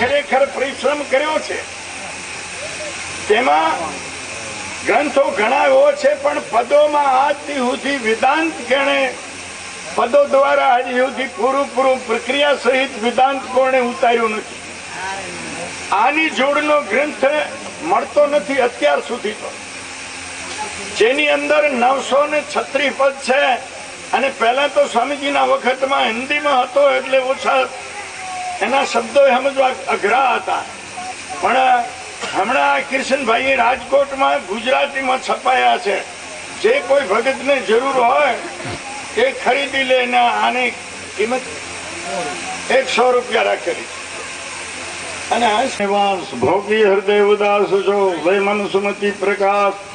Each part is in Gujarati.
ખરેખર પરિશ્રમ કર્યો છે. તેમાં ગ્રંથો ઘણા એવો છે, પણ પદોમાં આજથી સુધી વેદાંત ગણે, પદો દ્વારા આજ સુધી પૂરું પૂરું પ્રક્રિયા સહિત વેદાંત કોણે ઉતાર્યું નથી. આની જોડનો ગ્રંથ મળતો નથી અત્યાર સુધી તો. જેની અંદર નવસો ને છત્રીસ પદ છે, અને પહેલા તો સ્વામીજીના વખતમાં હિન્દીમાં હતો એટલે ઓછા એના શબ્દો સમજવા અઘરા હતા. પણ, હમણાં કિશનભાઈ રાજકોટમાં ગુજરાતીમાં છપાયા છે. જે કોઈ ભગતને જરૂર હોય, એ ખરીદી લે ને આની કિંમત એકસો રૂપિયા રાખેલી અને હંસ ભોગી હૃદય ઉદાસ છો વય મન સુમતિ પ્રકાશ.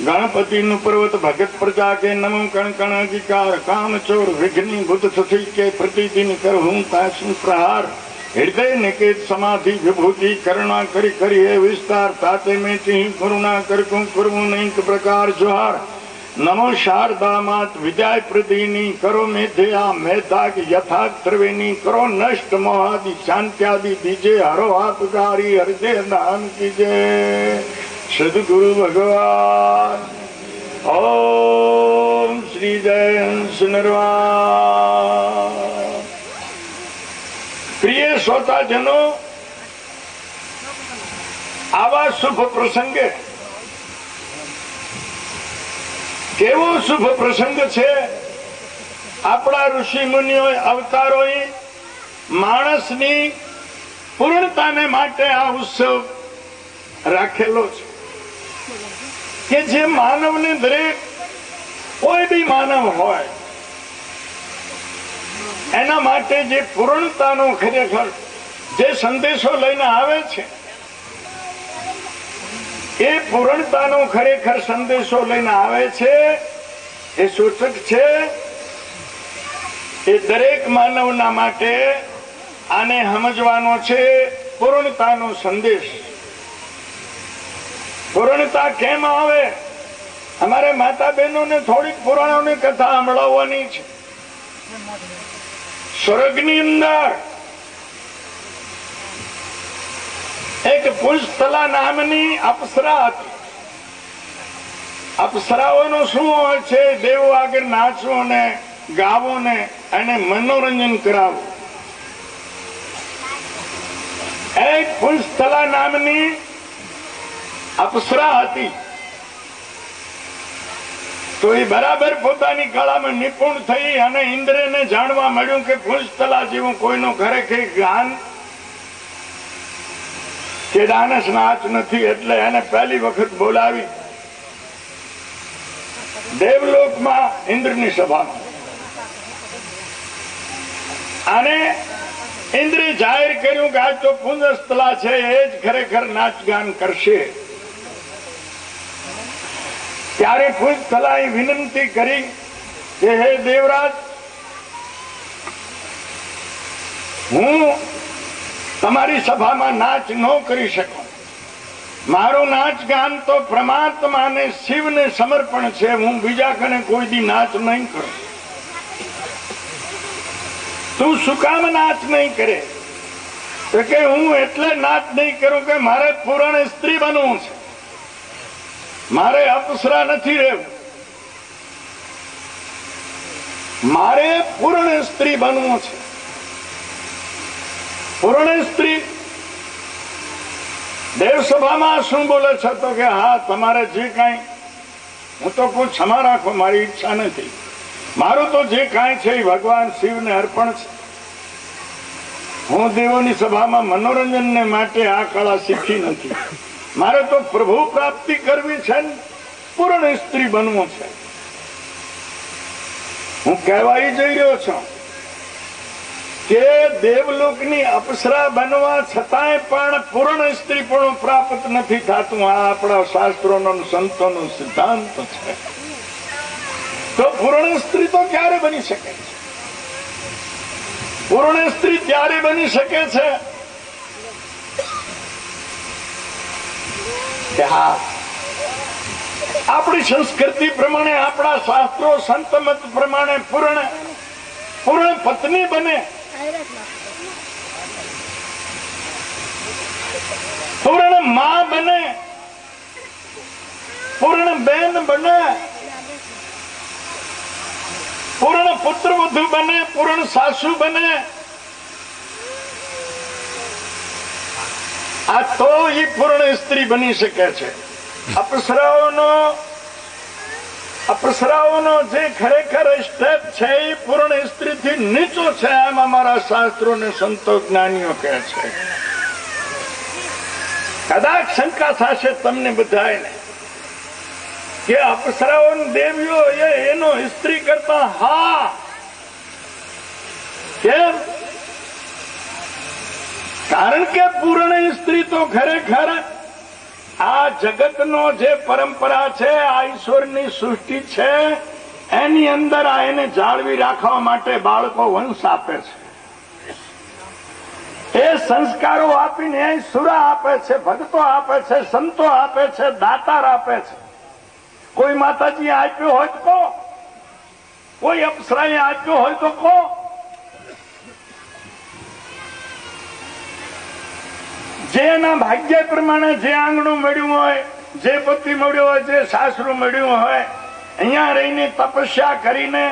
ગણપતિ નું પર્વત ભગત પ્રજા કે નમ કણ કણ અધિકાર કામ ચોર વિઘ્ની ભૂત સથી કે પ્રતિદિન કર હું તાસું પ્રહાર. હૃદય નિકેત સમાધિ વિભૂતિ કરુણા કરી કરી હે વિસ્તાર. તાતે મેં તી કરુણા કરકું કરવું નહીં પ્રકાર જોહાર. નમો શારદા માત વિજય પ્રદિની કરો મેધયા. મેધાક યથા ત્રવેની કરો નષ્ટ મોહાદિ. શાંત્યાદિ બીજે હરો આપકારી હૃદય દાન કીજે. સદગુરુ ભગવાન ઓમ શ્રી જય નરવા પ્રિય શ્રોતાજનો આવા શુભ પ્રસંગે કેવો શુભ પ્રસંગ છે? આપણા ઋષિ મુનિઓ, અવતારોએ માણસની પૂર્ણતાને માટે આ ઉત્સવ રાખેલો છે. કે જે માનવને દરેક કોઈ બી માનવ હોય, એના માટે જે પૂર્ણતાનો ખરેખર જે સંદેશો લઈને આવે છે, એ પૂર્ણતાનો ખરેખર સંદેશો લઈને આવે છે, એ સૂચક છે, એ દરેક માનવના માટે આને સમજવાનો છે પૂર્ણતાનો સંદેશ. પૂર્ણતા કેમ આવે? અમારે માતા બહેનોને થોડીક પુરાણોની કથા સંભળાવવાની છે. સ્વર્ગની અંદર એક પુષ્પલા નામની અપ્સરા હતી. અપ્સરાઓનો શું હોય છે? દેવો આગળ નાચવું ને ગાવું ને અને મનોરંજન કરાવવું એક પુષ્પલા નામની અપ્સરા હતી. તો એ બરાબર પોતાની કળામાં નિપુણ થઈ અને ઇન્દ્રને જાણવા મળ્યું કે પુષ્તલા જેવું કોઈનું ખરેખર જ્ઞાન કે દાનસ નાચ નથી એટલે એને પહેલી વખત બોલાવી. દેવલોકમાં ઇન્દ્રની સભામાં અને ઇન્દ્રે જાહેર કર્યું કે આ તો પુંજસ્થલા છે, એ જ ખરેખર નાચ ગાન કરશે. ત્યારે પુંજસ્તલાએ વિનંતી કરી કે હે દેવરાજ, હું તમારી સભામાં નાચ ન કરી શકું. મારું નાચ ગાન તો પરમાત્માને શિવને સમર્પણ છે, હું બીજા કને કોઈ દી નાચ નહીં કરું. તું શું કામ નાચ નહીં કરે? તો કે હું એટલે નાચ નહીં કરું કે મારે પૂરણ સ્ત્રી બનવું છે. મારે અપસરા નથી રહેવું. મારે પૂર્ણ સ્ત્રી બનવું છે. પૂર્ણ સ્ત્રી દેવસભામાં શું બોલે છે તો કે, હા, તમારે જે કાંઈ, હું તો કોઈ ક્ષમા રાખો મારી ઈચ્છા નથી. મારું તો જે કાંઈ છે એ ભગવાન શિવને અર્પણ છે. હું દેવોની સભામાં મનોરંજનને માટે આ કળા શીખી નથી. મારે તો પ્રભુ પ્રાપ્તિ કરવી છે પૂર્ણ સ્ત્રી બનવું છે. હું કહેવાય જઈ રહ્યો છું કે દેવલોકની અપસરા બનવા છતાંય પણ પૂર્ણ સ્ત્રી પણ પ્રાપ્ત નથી થતું. આ આપણા શાસ્ત્રોનો સંતોનો સિદ્ધાંત છે. તો પૂર્ણ સ્ત્રી તો ક્યારે બની શકે છે? પૂર્ણ સ્ત્રી ત્યારે બની શકે છે? કે હા. આપણી સંસ્કૃતિ પ્રમાણે, આપણા શાસ્ત્રો સંતમત પ્રમાણે પૂર્ણ પૂર્ણ પત્ની બને. માં બને. પૂર્ણ બેન બને. પૂર્ણ પુત્ર વધુ બને, પૂર્ણ સાસુ બને. આ તો એ પૂર્ણ સ્ત્રી બની શકે છે. અપસરાઓનો અપસરાઓનો જે ખરેખર સ્ટેપ છે એ પૂર્ણ સ્ત્રીથી નીચો છે એમ અમારા શાસ્ત્રો ને સંતો જ્ઞાનીઓ કહે છે. કદાચ શંકા થશે તમને બધાને કે અપસરાઓ દેવીઓ એનો સ્ત્રી કરતા હા. કેમ? કારણ કે પૂર્ણ સ્ત્રી તો ખરેખર આ જગતનો જે પરંપરા છે, આ ઈશ્વરની સૃષ્ટિ છે, એની અંદર આ એને જાળવી રાખવા માટે બાળકો વંશ આપે છે. એ સંસ્કારો આપીને સુરા આપે છે, ભક્તો આપે છે, સંતો આપે છે, દાતાર આપે છે. કોઈ માતાજી આપ્યો હોય તો કોઈ અપ્સરાએ આપ્યો હોય તો કહો. જે એના ભાગ્ય પ્રમાણે જે આંગણું મળ્યું હોય, જે પતિ મળ્યો હોય, જે સાસરું મળ્યું હોય, અહીંયા રહીને તપસ્યા કરીને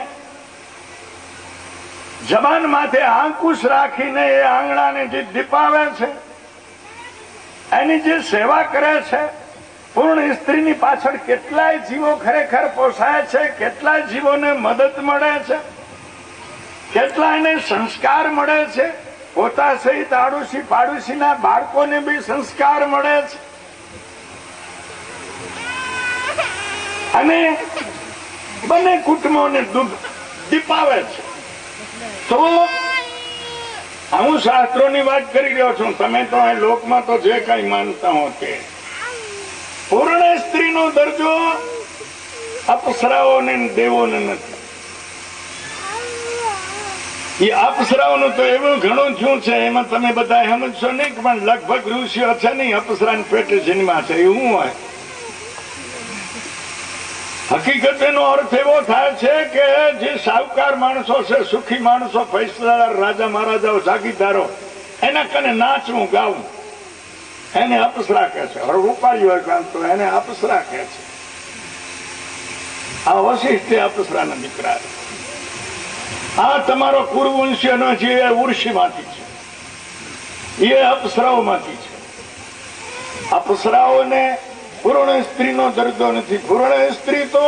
જબાન માથે આંકુશ રાખીને એ આંગણાને જે દીપાવે છે, એની જે સેવા કરે છે, પૂર્ણ સ્ત્રીની પાછળ કેટલાય જીવો ખરેખર પોસાય છે, કેટલાય જીવોને મદદ મળે છે, કેટલાયને સંસ્કાર મળે છે પોતા સહિત આડોશી પાડોશીના બાળકોને બી સંસ્કાર મળે છે. અને બંને કુટુંબોને દૂધ દીપાવે છે. તો હું શાસ્ત્રોની વાત કરી રહ્યો છું. તમે તો અહીં લોકમાં તો જે કઈ માનતા હો તે. પૂર્ણ સ્ત્રીનો દરજ્જો અપસરાઓ ને નથી. એ અપ્સરાઓનું તો એવું ઘણું થયું છે, એમાં તમે બધા સમજશો નહીં પણ લગભગ ઋષિઓ છે નહીં અપસરા પેટે જન્મા છે, એવું હોય? હકીકત એનો અર્થ એવો થાય છે કે જે સાવકાર માણસો છે, સુખી માણસો, ફૈસલાદાર રાજા મહારાજાઓ, જાગીરદારો, એના કને નાચવું, ગાવું, એને અપસરા કહે છે. હવે રૂપાળી હોય કામ તો એને અપસરા કહે છે. આ વશિષ્ઠ અપસરાના દીકરા છે. આ તમારો કુરુવંશીયનો છે એ ઉર્ષીમાંથી છે, એ અપ્સરાઓમાંથી છે. અપસરાઓને પૂર્ણ સ્ત્રીનો દર્દો નથી. પૂર્ણ સ્ત્રી તો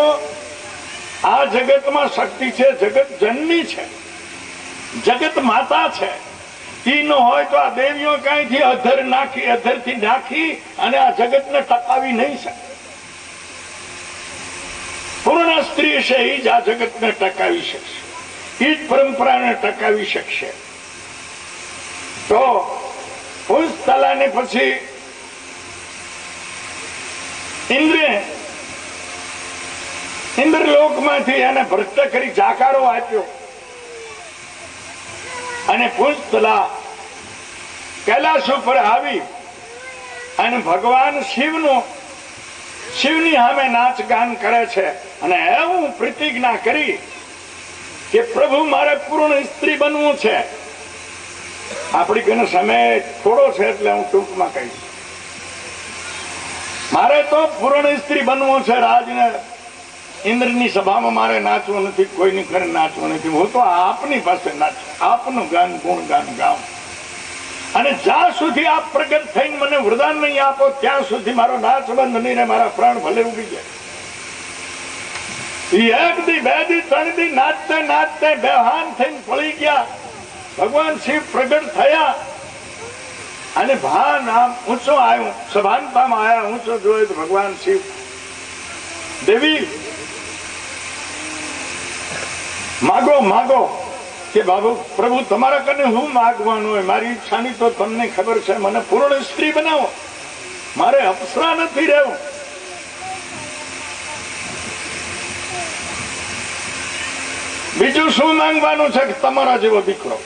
આ જગતમાં શક્તિ છે, જગત જનની છે, જગત માતા છે. ઈ હોય તો આ દેવીઓ કઈથી અધર નાખી, અધરથી નાખી અને આ જગતને ટકાવી નહીં શકે? પૂર્ણ સ્ત્રી છે એ જ આ જગતને ટકાવી શકશે. એ જ પરંપરાને ટકાવી શકશે. તો પુસ્તલાને પછી ઇન્દ્રે ઇન્દ્રલોકમાંથી એને ભ્રષ્ટ કરી જાકારો આપ્યો. અને પુષ્તલા કૈલાસ ઉપર આવી અને ભગવાન શિવનું શિવની સામે નાચ ગાન કરે છે. અને એવું પ્રતિજ્ઞા કરી કે પ્રભુ, મારે પૂર્ણ સ્ત્રી બનવું છે. આપણી કને સમય થોડો છે એટલે હું ટૂંકમાં કહીશ. મારે તો પૂર્ણ સ્ત્રી બનવું છે. રાજને ઇન્દ્રની સભામાં મારે નાચવું નથી, કોઈની ઘરે નાચવું નથી. હું તો આપની પાસે નાચું. આપનું ગાન ગુણ ગાન ગાઉં. અને જ્યાં સુધી આપ પ્રગટ થઈને મને વરદાન નહીં આપો, ત્યાં સુધી મારો નાચ બંધ નહીં ને મારા પ્રાણ ભલે ઉગી જાય. એક દી, બે દી, ત્રણ નાચતે નાચતે બેહાન થઈને પડી ગયા. ભગવાન શિવ પ્રગટ થયા અને ભાન આમ ઊંચો આવ્યો. સભાનતામાં આયા, ઊંચો જોયો તો ભગવાન શિવ. દેવી, માગો માગો કે બાબુ, પ્રભુ, તમારા કને હું માગવાનું હોય? મારી ઈચ્છાની તો તમને ખબર છે. મને પૂર્ણ સ્ત્રી બનાવો. મારે અપસરા નથી રહેવું. બીજું શું માંગવાનું છે કે તમારા જેવો દીકરો?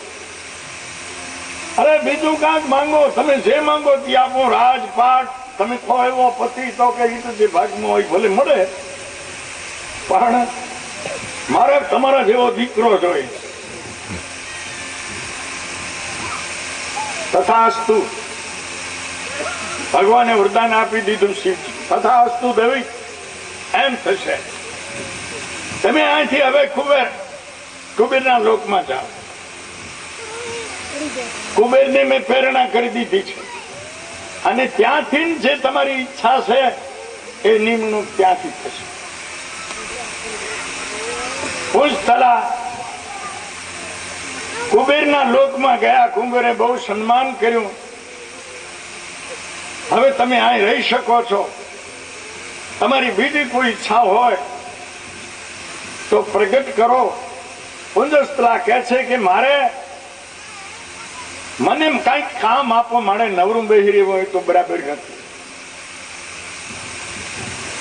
અરે બીજું કાંક માંગો, તમે જે માંગો તે આપો, રાજપાટ, તમે કહો એવો પતિ તો કે તો જે ભાગમાં હોય ભલે મળે. પણ મારે તમારા જેવો દીકરો જોઈએ. તથાસ્તુ. ભગવાને વરદાન આપી દીધું શિવજી. તથા અસ્તુ દેવી, એમ થશે. તમે અહીંથી હવે કુબેર કુબેરના લોકમાં જાઓ. કુબેરને મેં પ્રેરણા કરી દીધી છે. અને ત્યાંથી જે તમારી ઈચ્છા છે, એ નિમણૂક ત્યાંથી થશે. પુષ્તલા કુબેરના લોકમાં ગયા કુબેરે બહુ સન્માન કર્યું. હવે તમે અહીં રહી શકો છો. તમારી બીજી કોઈ ઈચ્છા હોય, તો પ્રગટ કરો. પુંજસ્તલા કહે છે કે મારે મને કંઈક કામ આપો મારે નવરું બેહી હોય તો બરાબર નથી.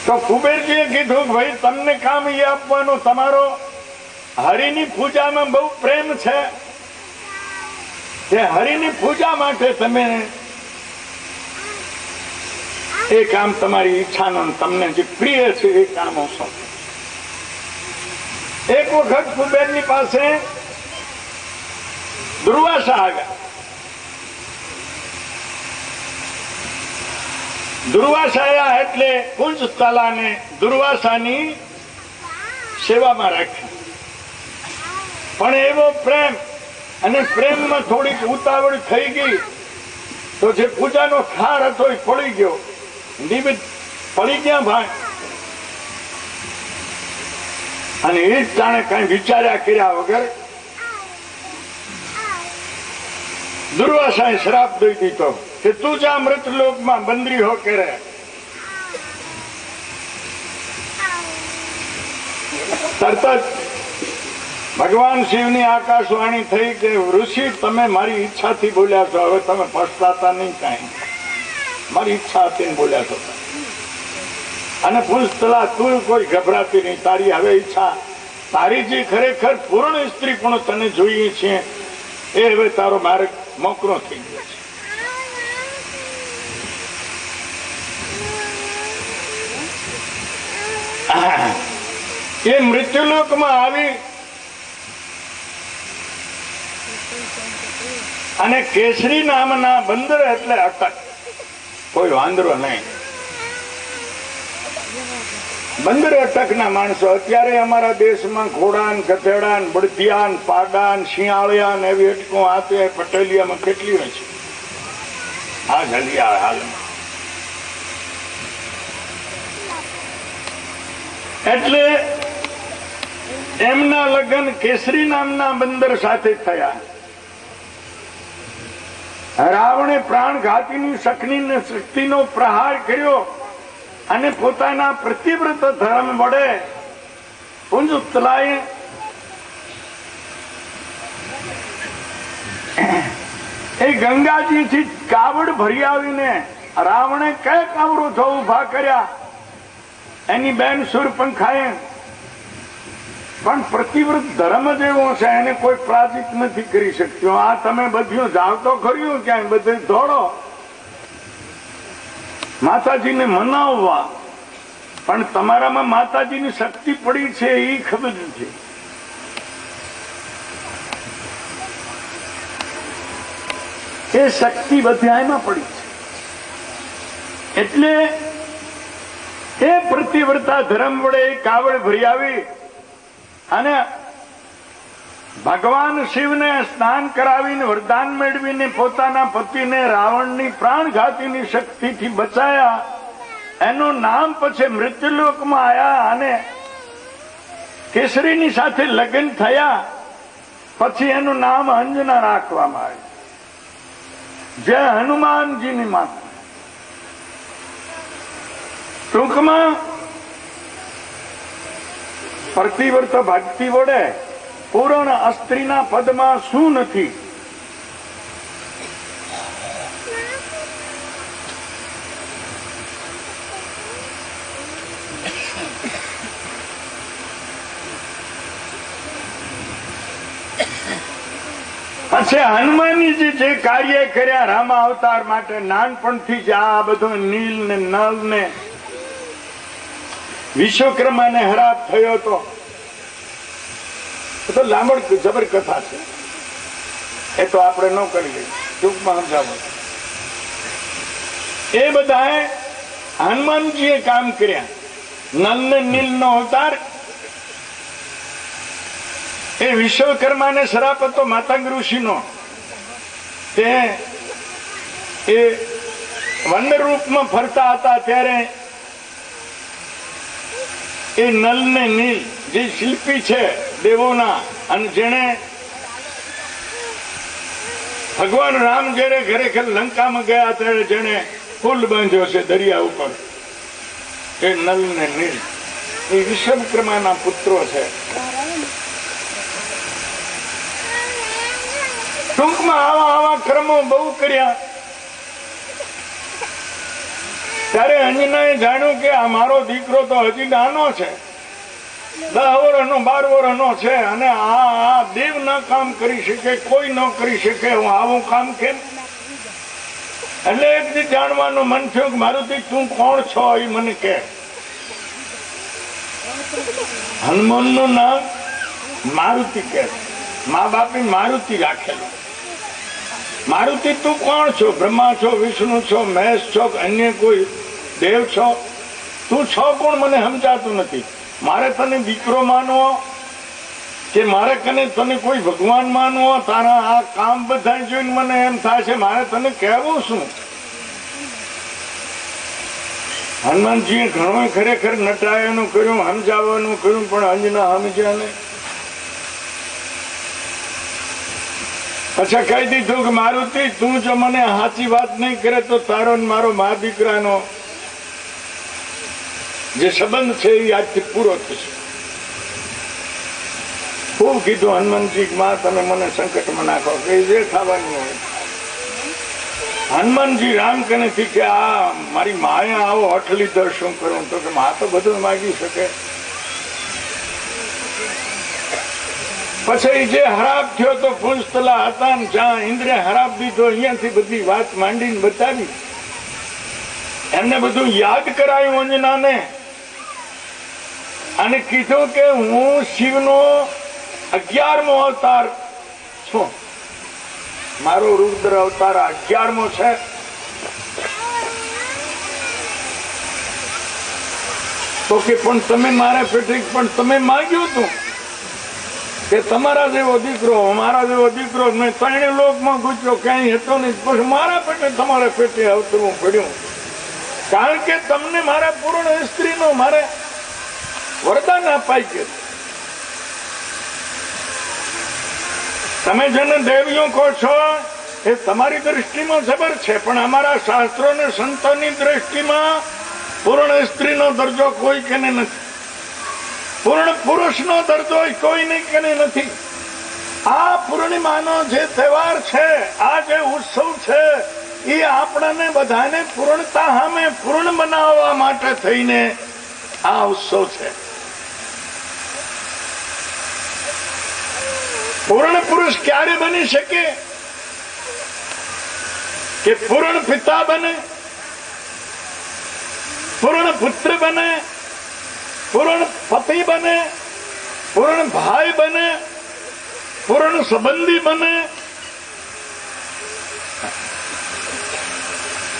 તો કુબેરજીએ કીધું કે ભાઈ, તમને કામ એ આપવાનું તમારો હરિની પૂજામાં બહુ પ્રેમ છે. તે હરિની પૂજા માટે તમે એ કામ તમારી ઈચ્છાનું તમને જે પ્રિય છે એ કામ સોંપો એક વખત કુબેરની પાસે દુર્વાસા આવ્યા. દુર્વાસા આવ્યા એટલે કુંજ તલાને દુર્વાસાની સેવામાં રાખી. પણ એવો પ્રેમ અને પ્રેમમાં થોડીક ઉતાવળ થઈ ગઈ તો જે પૂજાનો ખાર હતો એ પડી ગયો. નિમિત્ત પડી ગયા ભાઈ. અને એ જ જાણે કઈ વિચાર્યા કર્યા વગર દુર્વાસાએ શ્રાપ દઈ દીધો કે તું જ મૃત લોકમાં બંદરી હો કે તરત જ ભગવાન શિવની આકાશવાણી થઈ કે, ઋષિ, તમે મારી ઈચ્છાથી બોલ્યા છો. હવે તમે પછતાતા નહીં કાંઈ. મારી ઈચ્છા હતી બોલ્યા છો અને પુષ્તલા તું કોઈ ગભરાતી નહીં. તારી હવે ઈચ્છા. તારી જે ખરેખર પૂર્ણ સ્ત્રી પણ તને જોઈએ છે, એ હવે તારો માર્ગ મોકરો થઈ ગયો છે. એ મૃત્યુલોકમાં આવી અને કેસરી નામના બંદર એટલે અટક. કોઈ વાંદરો નહીં. બંદર અટકના માણસો. અત્યારે અમારા દેશમાં ઘોડાન, ગધેડાન, બળદિયાન પાડાન શિયાળિયાન એવી અટકું આપે પટેલિયામાં કેટલી હોય છે? આ જલિયા હાલમાં એટલે એમના લગ્ન કેસરી નામના બંદર સાથે થયા. રાવણે પ્રાણઘાતીની શક્તિનો પ્રહાર કર્યો. અને પોતાના પ્રતિવ્રત ધર્મ વડે પુંજુતલાએ એ ગંગાજીથી કાવડ ભરી આવીને રાવણે કયા કાવડો ઊભા કર્યા. એની બેન સુરપંખાએ પણ પ્રતિવ્રત ધર્મ જ એવો છે, એને કોઈ પ્રાચિત નથી કરી શક્યો. આ તમે બધું જાવ તો ખર્યું ક્યાંય બધું દોડો માતાજીને મનાવવા. પણ તમારામાં માતાજીની શક્તિ પડી છે એ ખબર નથી. એ શક્તિ બધી એમાં પડી છે. એટલે એ પ્રતિવ્રતા ધર્મ વડે કાવડ ભરી આવી અને ભગવાન શિવને સ્નાન કરાવીને વરદાન મેળવીને પોતાના પતિને રાવણની પ્રાણઘાતીની શક્તિથી બચાયા. એનું નામ પછી મૃત્યુલોકમાં આવ્યા અને કેસરીની સાથે લગ્ન થયા. પછી એનું નામ અંજના રાખવામાં આવ્યું. જે હનુમાનજીની માતા. ટૂંકમાં, પ્રતિવર્ત ભક્તિ વડે પૂર્ણ અસ્ત્રીના પદમાં શું નથી? પછી હનુમાનજી જે કાર્ય કર્યા રામા અવતાર માટે નાનપણથી જ આ બધું નીલ ને નલ ને વિશ્વકર્મા ને હરાપ થયો તો એ તો લાંબડ જબર કથા છે. એ તો આપણે ન કરી લઈએ ટૂંકમાં સમજાવો. એ બધાએ હનુમાનજીએ કામ કર્યા. નલ ને નીલ નો અવતાર. એ વિશ્વકર્માને શરાપ હતો માતાંગ ઋષિનો. તે એ વંદર રૂપમાં ફરતા હતા ત્યારે એ નલ ને નીલ જે શિલ્પી છે દેવોના અને જેણે ભગવાન રામ જયારે ખરેખર લંકામાં ગયા ત્યારે જેણે પુલ બાંધ્યો છે દરિયા ઉપર, એ નલ ને નીલ. એ વિષમક્રમાના પુત્રો છે. ટૂંકમાં આવા આવા ક્રમો બહુ કર્યા. ત્યારે અંજનાએ જાણ્યું કે આ મારો દીકરો તો હજી નાનો છે. દસ ન ન જાણવાનું મન થયું કે મારુતિ, તું કોણ છો એ મને કે. હનુમાનનું નામ મારુતિ કે. મા બાપે મારુતિ રાખેલું. મારુતિ, તું કોણ છો? બ્રહ્મા છો, વિષ્ણુ છો મહેશ છો અન્ય કોઈ દેવ છો? તું છો કોણ? મને સમજાતું નથી. મારે તને દીકરો માનવો કે મારે કને તને કોઈ ભગવાન માનવો? તારા આ કામ બધા જોઈને મને એમ થાય છે, મારે તને કહેવું શું? હનુમાનજીએ ઘણું ખરેખર નટાયાનું કર્યું સમજાવવાનું કર્યું, પણ અંજના સમજ્યા નહીં પછી કહી દીધું કે મારુતિ, તું જો મને સાચી વાત નહીં કરે તો તારો મારો મા દીકરાનો જે સંબંધ છે એ આજથી પૂરો થશે. ખૂબ કીધું, હનુમાનજી, માં તમે મને સંકટમાં નાખો. કે જે થવાનું હોય. હનુમાનજી રામ કને કે, આ મારી માએ આવો અટલી દર્શન કરું? તો કે, મા તો બધું માગી શકે. પછી જે હરાબ થયો તો પુંજતલા હતા જ્યાં ઇન્દ્રે હરાબ દીધો, અહીંયાથી બધી વાત માંડીને બતાવી. એમને બધું યાદ કરાયું અંજનાને. અને કીધું કે હું શિવનો અગિયારમો અવતાર છું. મારો રુદ્ર અવતાર અગિયારમો છે. તો કે પણ તમે મારા પેટે પણ તમે માગ્યું હતું કે તમારા જેવો દીકરો, મારા જેવો દીકરો મેં ત્રણે લોકમાં ગુજરો ક્યાંય હતો નહીં પછી મારા પેટે તમારા પેટે અવતરવું પડ્યું. કારણ કે તમને મારા પૂર્ણ સ્ત્રીનો મારે વરદાન અપાય છે. તમે જેને દેવીઓ કહો છો, એ તમારી દ્રષ્ટિમાં જબર છે, પણ અમારા શાસ્ત્રો ને સંતોની દ્રષ્ટિમાં પૂર્ણ સ્ત્રીનો દરજ્જો કોઈ કેને નથી. પૂર્ણ પુરુષનો દરજ્જો કોઈને કેને નથી. આ પૂર્ણિમાનો જે તહેવાર છે, આ જે ઉત્સવ છે, એ આપણને બધાને પૂર્ણતા સામે પૂર્ણ બનાવવા માટે થઈને આ ઉત્સવ છે પૂર્ણ પુરુષ ક્યારે બની શકે? કે પૂર્ણ પિતા બને? પૂર્ણ પુત્ર બને? પૂર્ણ પતિ બને? પૂર્ણ ભાઈ બને? પૂર્ણ સંબંધી બને?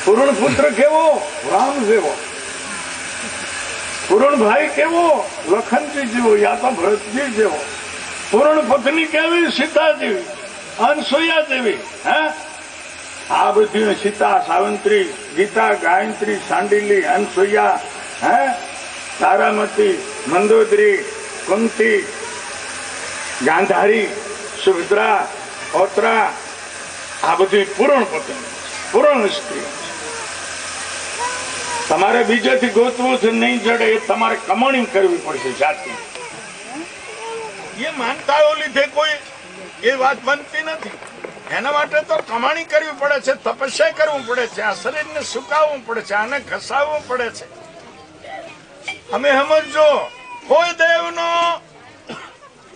પૂર્ણ પુત્ર કેવો? રામ જેવો. પૂર્ણ ભાઈ કેવો? લખનજી જેવો, યા તો ભરતજી જેવો. પૂરણ પત્ની કેવી? સીતા જેવી અનસુયા દેવી હે? આ બધી સીતા, સાવંત્રી, ગીતા, ગાયત્રી, સાંડીલી અનસુયા હે? તારામતી, મંદોદરી કુંતી ગાંધારી, સુભદ્રા, ઓત્રા, આ બધી પૂરણ પત્ની, પૂરણ સ્ત્રી. તમારે બીજેથી ગોતવું છે, નહીં જડે, એ તમારે કમાણી કરવી પડશે જાતની એ માનતાઓ લીધે કોઈ એ વાત બનતી નથી. એના માટે તો કમાણી કરવી પડે છે, તપસ્યા કરવું પડે છે, આ શરીરને સુકાવવું પડે છે, આને ઘસાવવું પડે છે. અમે સમજો કોઈ દેવનો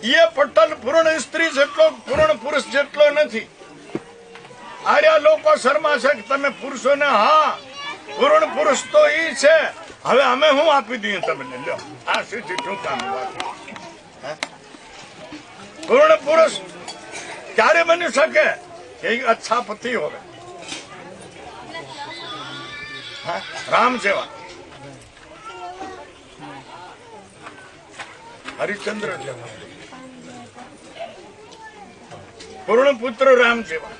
એ પટલ પૂર્ણ સ્ત્રી જેટલો, પૂર્ણ પુરુષ જેટલો નથી. આર્યા લોકો શર્મા છે કે તમે પુરુષોને, હા પૂર્ણ પુરુષ તો ઈ છે. હવે અમે હું આપી દઈએ તમને? લ્યો. આ સીધી વાત. પૂર્ણ પુરુષ ક્યારે બની શકે? એ અચ્છા પતિ હોવે રામ જેવા. હરિચંદ્ર જેવા. પૂર્ણ પુત્ર રામ સેવા